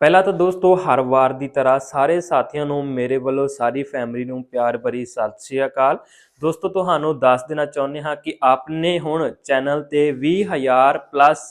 ਪਹਿਲਾਂ ਤਾਂ ਦੋਸਤੋ, ਹਰ ਵਾਰ ਦੀ ਤਰ੍ਹਾਂ ਸਾਰੇ ਸਾਥੀਆਂ ਨੂੰ, ਮੇਰੇ ਵੱਲੋਂ ਸਾਰੀ ਫੈਮਿਲੀ ਨੂੰ ਪਿਆਰ ਭਰੀ ਸਤਿ ਸ਼੍ਰੀ ਅਕਾਲ। ਦੋਸਤੋ, ਤੁਹਾਨੂੰ ਦੱਸ ਦੇਣਾ ਚਾਹੁੰਦੇ ਹਾਂ ਕਿ ਆਪਨੇ ਹੁਣ ਚੈਨਲ ਤੇ 20000 ਪਲੱਸ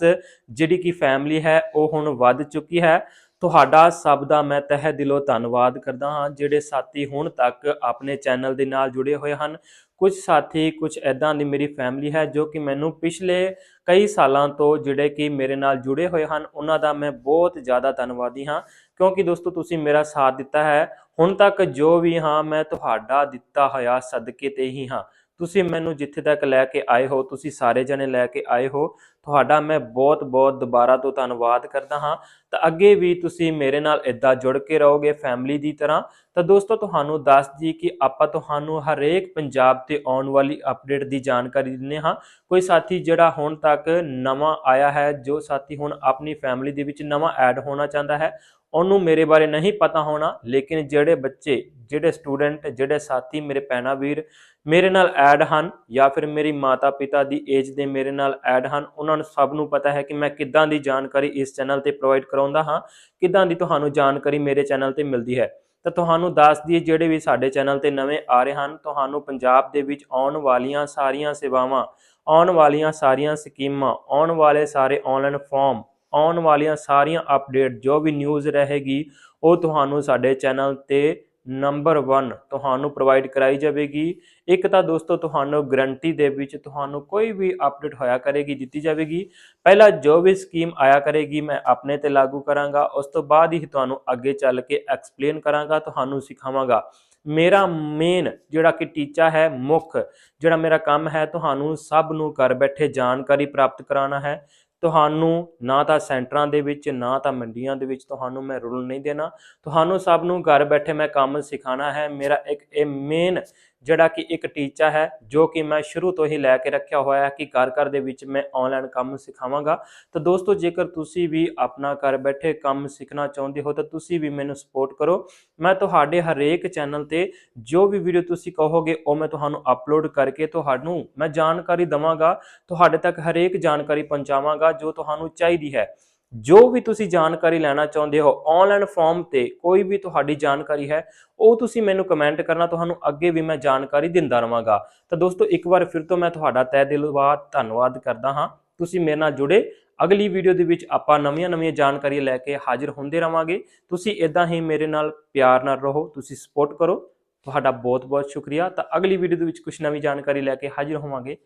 ਜਿਹੜੀ ਕਿ ਫੈਮਿਲੀ ਹੈ, ਉਹ ਹੁਣ ਵੱਧ ਚੁੱਕੀ ਹੈ। ਤੁਹਾਡਾ ਸਭ ਦਾ ਮੈਂ ਤਹਿ ਦਿਲੋਂ ਧੰਨਵਾਦ ਕਰਦਾ ਹਾਂ, ਜਿਹੜੇ ਸਾਥੀ ਹੁਣ ਤੱਕ ਆਪਣੇ ਚੈਨਲ ਦੇ ਨਾਲ ਜੁੜੇ ਹੋਏ ਹਨ। ਕੁਝ ਸਾਥੀ, ਕੁਝ ਐਦਾਂ ਦੀ ਮੇਰੀ ਫੈਮਿਲੀ ਹੈ ਜੋ ਕਿ ਮੈਨੂੰ ਪਿਛਲੇ ਕਈ ਸਾਲਾਂ ਤੋਂ ਜਿਹੜੇ ਕਿ ਮੇਰੇ ਨਾਲ ਜੁੜੇ ਹੋਏ ਹਨ, ਉਹਨਾਂ ਦਾ ਮੈਂ ਬਹੁਤ ਜ਼ਿਆਦਾ ਧੰਨਵਾਦੀ ਹਾਂ। ਕਿਉਂਕਿ ਦੋਸਤੋ, ਤੁਸੀਂ ਮੇਰਾ ਸਾਥ ਦਿੱਤਾ ਹੈ। ਹੁਣ ਤੱਕ ਜੋ ਵੀ ਹਾਂ, ਮੈਂ ਤੁਹਾਡਾ ਦਿੱਤਾ ਹੋਇਆ ਸਦਕੇ ਤੇ ਹੀ ਹਾਂ। ਤੁਸੀਂ ਮੈਨੂੰ ਜਿੱਥੇ ਤੱਕ ਲੈ ਕੇ ਆਏ ਹੋ, ਤੁਸੀਂ ਸਾਰੇ ਜਣੇ ਲੈ ਕੇ ਆਏ ਹੋ, ਤੁਹਾਡਾ ਮੈਂ ਬਹੁਤ ਬਹੁਤ ਦੁਬਾਰਾ ਤੋਂ ਧੰਨਵਾਦ ਕਰਦਾ ਹਾਂ। ਤਾਂ ਅੱਗੇ ਵੀ ਤੁਸੀਂ ਮੇਰੇ ਨਾਲ ਇਦਾਂ ਜੁੜ ਕੇ ਰਹੋਗੇ ਫੈਮਿਲੀ ਦੀ ਤਰ੍ਹਾਂ। ਤਾਂ ਦੋਸਤੋ, ਤੁਹਾਨੂੰ ਦੱਸ ਜੀ ਕਿ ਆਪਾਂ ਤੁਹਾਨੂੰ ਹਰੇਕ ਪੰਜਾਬ ਤੇ ਆਉਣ ਵਾਲੀ ਅਪਡੇਟ ਦੀ ਜਾਣਕਾਰੀ ਦਿੰਦੇ ਹਾਂ। ਕੋਈ ਸਾਥੀ ਜਿਹੜਾ ਹੁਣ ਤੱਕ ਨਵਾਂ ਆਇਆ ਹੈ, ਜੋ ਸਾਥੀ ਹੁਣ ਆਪਣੀ ਫੈਮਿਲੀ ਦੇ ਵਿੱਚ ਨਵਾਂ ਐਡ ਹੋਣਾ ਚਾਹੁੰਦਾ ਹੈ ਉਹਨੂੰ ਮੇਰੇ ਬਾਰੇ ਨਹੀਂ ਪਤਾ ਹੋਣਾ, ਲੇਕਿਨ ਜਿਹੜੇ ਬੱਚੇ, ਜਿਹੜੇ ਸਟੂਡੈਂਟ, ਜਿਹੜੇ ਸਾਥੀ ਮੇਰੇ ਭੈਣਾਂ ਵੀਰ ਮੇਰੇ ਨਾਲ ਐਡ ਹਨ ਜਾਂ ਫਿਰ ਮੇਰੀ ਮਾਤਾ ਪਿਤਾ ਦੀ ਏਜ ਦੇ ਮੇਰੇ ਨਾਲ ਐਡ ਹਨ, ਉਹਨਾਂ ਨੂੰ ਸਭ ਨੂੰ ਪਤਾ ਹੈ ਕਿ ਮੈਂ ਕਿੱਦਾਂ ਦੀ ਜਾਣਕਾਰੀ ਇਸ ਚੈਨਲ ਤੇ ਪ੍ਰੋਵਾਈਡ ਕਰਾਉਂਦਾ ਹਾਂ, ਕਿੱਦਾਂ ਦੀ ਤੁਹਾਨੂੰ ਜਾਣਕਾਰੀ ਮੇਰੇ ਚੈਨਲ ਤੇ ਮਿਲਦੀ ਹੈ। ਤਾਂ ਤੁਹਾਨੂੰ ਦੱਸ ਦਈਏ, ਜਿਹੜੇ ਵੀ ਸਾਡੇ ਚੈਨਲ ਤੇ ਨਵੇਂ ਆ ਰਹੇ ਹਨ, ਤੁਹਾਨੂੰ ਪੰਜਾਬ ਦੇ ਵਿੱਚ ਆਉਣ ਵਾਲੀਆਂ ਸਾਰੀਆਂ ਸੇਵਾਵਾਂ, ਆਉਣ ਵਾਲੀਆਂ ਸਾਰੀਆਂ ਸਕੀਮਾਂ, ਆਉਣ ਵਾਲੇ ਸਾਰੇ ਆਨਲਾਈਨ ਫਾਰਮ ਆਉਣ ਵਾਲੀਆਂ ਸਾਰੀਆਂ ਅਪਡੇਟ ਜੋ ਵੀ ਨਿਊਜ਼ ਰਹੇਗੀ, ਉਹ ਤੁਹਾਨੂੰ ਸਾਡੇ ਚੈਨਲ ਤੇ ਨੰਬਰ 1 ਤੁਹਾਨੂੰ ਪ੍ਰੋਵਾਈਡ ਕਰਾਈ ਜਾਵੇਗੀ। ਇੱਕ ਤਾਂ ਦੋਸਤੋ, ਤੁਹਾਨੂੰ ਗਰੰਟੀ ਦੇ ਵਿੱਚ ਤੁਹਾਨੂੰ ਕੋਈ ਵੀ ਅਪਡੇਟ ਹੋਇਆ ਕਰੇਗੀ, ਦਿੱਤੀ ਜਾਵੇਗੀ। ਪਹਿਲਾਂ ਜੋ ਵੀ ਸਕੀਮ ਆਇਆ ਕਰੇਗੀ, ਮੈਂ ਆਪਣੇ ਤੇ ਲਾਗੂ ਕਰਾਂਗਾ। ਉਸ ਤੋਂ ਬਾਅਦ ਹੀ ਤੁਹਾਨੂੰ ਅੱਗੇ ਚੱਲ ਕੇ ਐਕਸਪਲੇਨ ਕਰਾਂਗਾ, ਤੁਹਾਨੂੰ ਸਿਖਾਵਾਂਗਾ। ਮੇਰਾ ਮੇਨ ਜਿਹੜਾ ਕਿ ਟੀਚਾ ਹੈ, ਮੁੱਖ ਜਿਹੜਾ ਮੇਰਾ ਕੰਮ ਹੈ, ਤੁਹਾਨੂੰ ਸਭ ਨੂੰ ਘਰ ਬੈਠੇ ਜਾਣਕਾਰੀ ਪ੍ਰਾਪਤ ਕਰਾਉਣਾ ਹੈ। ਤੁਹਾਨੂੰ ਨਾ ਤਾਂ ਸੈਂਟਰਾਂ ਦੇ ਵਿੱਚ, ਨਾ ਤਾਂ ਮੰਡੀਆਂ ਦੇ ਵਿੱਚ ਤੁਹਾਨੂੰ ਮੈਂ ਰੁਲ ਨਹੀਂ ਦੇਣਾ। ਤੁਹਾਨੂੰ ਸਭ ਨੂੰ ਘਰ ਬੈਠੇ ਮੈਂ ਕੰਮ ਸਿਖਾਣਾ ਹੈ। ਮੇਰਾ ਇੱਕ ਇਹ ਮੇਨ ਜਿਹੜਾ ਕਿ ਇੱਕ ਟੀਚਾ ਹੈ, ਜੋ ਕਿ ਮੈਂ ਸ਼ੁਰੂ ਤੋਂ ਹੀ ਲੈ ਕੇ ਰੱਖਿਆ ਹੋਇਆ ਹੈ ਕਿ ਘਰ ਘਰ ਦੇ ਵਿੱਚ ਮੈਂ ਆਨਲਾਈਨ ਕੰਮ ਸਿਖਾਵਾਂਗਾ। ਤਾਂ ਦੋਸਤੋ, ਜੇਕਰ ਤੁਸੀਂ ਵੀ ਆਪਣਾ ਘਰ ਬੈਠੇ ਕੰਮ ਸਿੱਖਣਾ ਚਾਹੁੰਦੇ ਹੋ, ਤਾਂ ਤੁਸੀਂ ਵੀ ਮੈਨੂੰ ਸਪੋਰਟ ਕਰੋ। ਮੈਂ ਤੁਹਾਡੇ ਹਰੇਕ ਚੈਨਲ ਤੇ ਜੋ ਵੀ ਵੀਡੀਓ ਤੁਸੀਂ ਕਹੋਗੇ, ਉਹ ਮੈਂ ਤੁਹਾਨੂੰ ਅਪਲੋਡ ਕਰਕੇ ਤੁਹਾਨੂੰ, ਮੈਂ ਜਾਣਕਾਰੀ ਦਵਾਂਗਾ, ਤੁਹਾਡੇ ਤੱਕ ਹਰੇਕ ਜਾਣਕਾਰੀ ਪਹੁੰਚਾਵਾਂਗਾ ਜੋ ਤੁਹਾਨੂੰ ਚਾਹੀਦੀ ਹੈ। ਜੋ ਵੀ ਤੁਸੀਂ ਜਾਣਕਾਰੀ ਲੈਣਾ ਚਾਹੁੰਦੇ ਹੋ ਆਨਲਾਈਨ ਫਾਰਮ ਤੇ ਕੋਈ ਵੀ ਤੁਹਾਡੀ ਜਾਣਕਾਰੀ ਹੈ, ਉਹ ਤੁਸੀਂ ਮੈਨੂੰ ਕਮੈਂਟ ਕਰਨਾ, ਤੁਹਾਨੂੰ ਅੱਗੇ ਵੀ ਮੈਂ ਜਾਣਕਾਰੀ ਦਿੰਦਾ ਰਵਾਂਗਾ। ਤਾਂ ਦੋਸਤੋ, ਇੱਕ ਵਾਰ ਫਿਰ ਤੋਂ ਮੈਂ ਤੁਹਾਡਾ ਤਹਿ ਦਿਲੋਂ ਬਾਅਦ ਧੰਨਵਾਦ ਕਰਦਾ ਹਾਂ। ਤੁਸੀਂ ਮੇਰੇ ਨਾਲ ਜੁੜੇ। ਅਗਲੀ ਵੀਡੀਓ ਦੇ ਵਿੱਚ ਆਪਾਂ ਨਵੀਆਂ-ਨਵੀਆਂ ਜਾਣਕਾਰੀਆਂ ਲੈ ਕੇ ਹਾਜ਼ਰ ਹੁੰਦੇ ਰਵਾਂਗੇ। ਤੁਸੀਂ ਇਦਾਂ ਹੀ ਮੇਰੇ ਨਾਲ ਪਿਆਰ ਨਾਲ ਰਹੋ, ਤੁਸੀਂ ਸਪੋਰਟ ਕਰੋ। ਤੁਹਾਡਾ ਬਹੁਤ-ਬਹੁਤ ਸ਼ੁਕਰੀਆ। ਤਾਂ ਅਗਲੀ ਵੀਡੀਓ ਦੇ ਵਿੱਚ ਕੁਝ ਨਵੀਂ ਜਾਣਕਾਰੀ ਲੈ ਕੇ ਹਾਜ਼ਰ ਹੋਵਾਂਗੇ।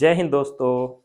ਜੈ ਹਿੰਦ ਦੋਸਤੋ।